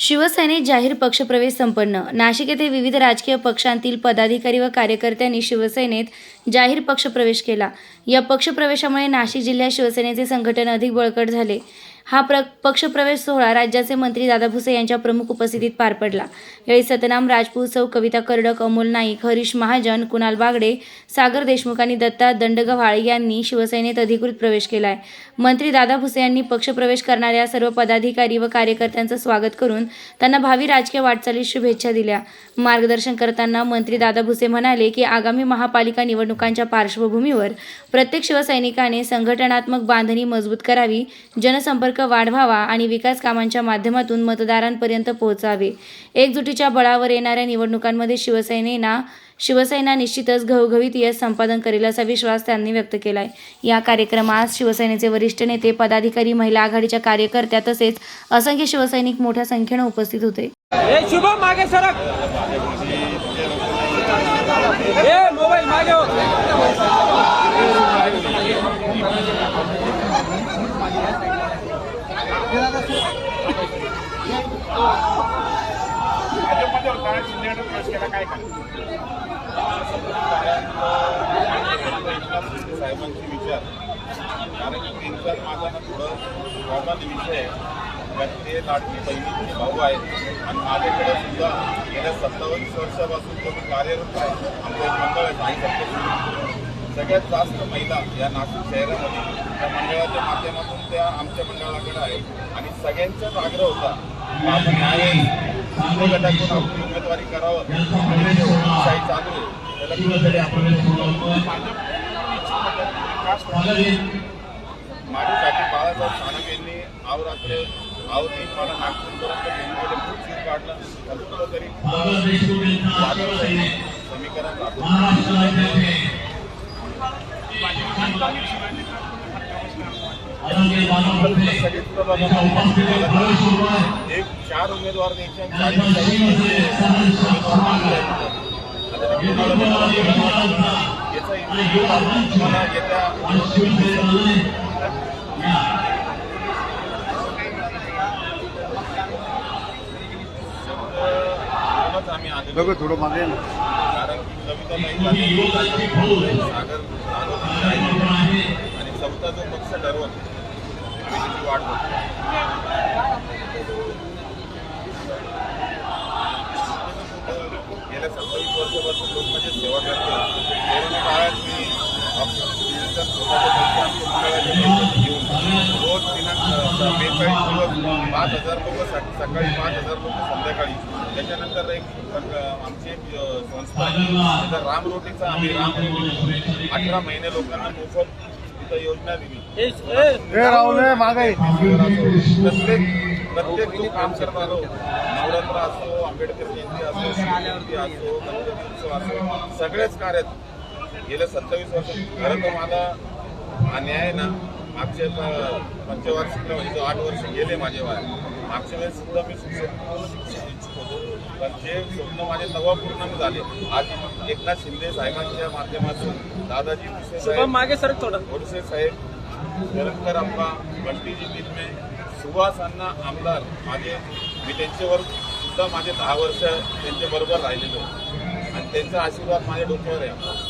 शिवसेनेत जाहीर पक्षप्रवेश संपन्न. नाशिक येथे विविध राजकीय पक्षांतील पदाधिकारी व कार्यकर्त्यांनी शिवसेनेत जाहीर पक्षप्रवेश केला. या पक्षप्रवेशामुळे नाशिक जिल्ह्यात शिवसेनेचे संघटन अधिक बळकट झाले. हा प्र पक्षप्रवेश सोहळा राज्याचे मंत्री दादा भुसे यांच्या प्रमुख उपस्थितीत पार पडला. यावेळी सतनाम राजपूत सौ कविता कर्डक अमोल नाईक हरीश महाजन कुणाल बागडे सागर देशमुख आणि दत्ता दंडगव्हाळ यांनी शिवसेनेत अधिकृत प्रवेश केला आहे मंत्री दादा भुसे यांनी पक्षप्रवेश करणाऱ्या सर्व पदाधिकारी व कार्यकर्त्यांचं स्वागत करून त्यांना भावी राजकीय वाटचालीस शुभेच्छा दिल्या. मार्गदर्शन करताना मंत्री दादा भुसे म्हणाले की आगामी महापालिका निवडणुकांच्या पार्श्वभूमीवर प्रत्येक शिवसैनिकाने संघटनात्मक बांधणी मजबूत करावी जनसंपर्क वाढवावा आणि विकास कामांच्या माध्यमातून मतदारांपर्यंत पोहोचावे. एकजुटीच्या बळावर येणाऱ्या निवडणुकांमध्ये शिवसेनेना शिवसेना निश्चितच घवघवीत यश संपादन करेल असा विश्वास त्यांनी व्यक्त केला आहे या कार्यक्रमात शिवसेनेचे वरिष्ठ नेते पदाधिकारी महिला आघाडीच्या कार्यकर्त्या तसेच असंख्य शिवसैनिक मोठ्या संख्येनं उपस्थित होते. मागे सरक. ए मोबाईल मागे हो. हो भाजपमध्ये प्रवेश केला काय काय साहेबांचे विचार. कारण की त्यांचा माझा ना थोडं कॉमन विषय आहे. कारण ते लाडकी बहिणीचे भाऊ आहेत. आणि माझ्याकडे सुद्धा गेल्या सत्तावन्न वर्षापासून तो मी कार्यरत आहे. आमचं एक मंडळ आहे साई सगळ्यात जास्त महिला या नाशिक शहरामध्ये त्या मंडळाच्या माध्यमातून त्या आमच्या मंडळाकडे आहे आणि सगळ्यांचाच आग्रह होता गटातून आपली उमेदवारी करावं. माझ्यासाठी बाळासाहेब सानप यांनी आव रात्र आव तीन मला नागपूरपर्यंत खूप काढला. तर कुठंतरी समीकरण एक चार उमेदवार येत्या बघ थोडं मागे. ना कारण कविता सागर जो पक्ष ठरवत आम्ही त्याची वाट बघतो. गेल्या सत्तावीस वर्षापासून लोक माझी सेवा करतो कोरोना काळात मी घेऊन रोज दिनांक बेचाळीस दिवस पाच हजार लोक सकाळी पाच हजार लोक संध्याकाळी. त्याच्यानंतर एक आमची एक संस्था आहे. तिथं राम रोटीचा आम्ही राम अठरा महिने लोकांना मोफत योजना दिली हे हे मागे. प्रत्येक प्रत्येक जो काम आलो नवरात्र असो आंबेडकर जयंती असो शिवजयंती असो गणपती उत्सव असो सगळेच कार्यात गेल्या सत्तावीस वर्ष. खरं तर मला अन्याय आहे ना मागच्या पंचवार्षिकला म्हणजे जो आठ वर्ष गेले माझे वाय. मागच्या वेळेस सुद्धा मी शिक्षण शिक्षण इच्छुक होतो पण ते स्वप्न माझे नवा पूर्ण झाले आज एकनाथ शिंदे साहेबांच्या माध्यमातून दादाजी भुसे साहेब मागे सरक थोडं. गोडसे साहेब निरंतर अप्पा बंटीजी बिलमे सुहास अण्णा आमदार माझे मी त्यांच्यावर सुद्धा माझे दहा वर्ष त्यांच्या बरोबर राहिलेलो. आणि त्यांचा आशीर्वाद माझ्या डोक्यावर आहे.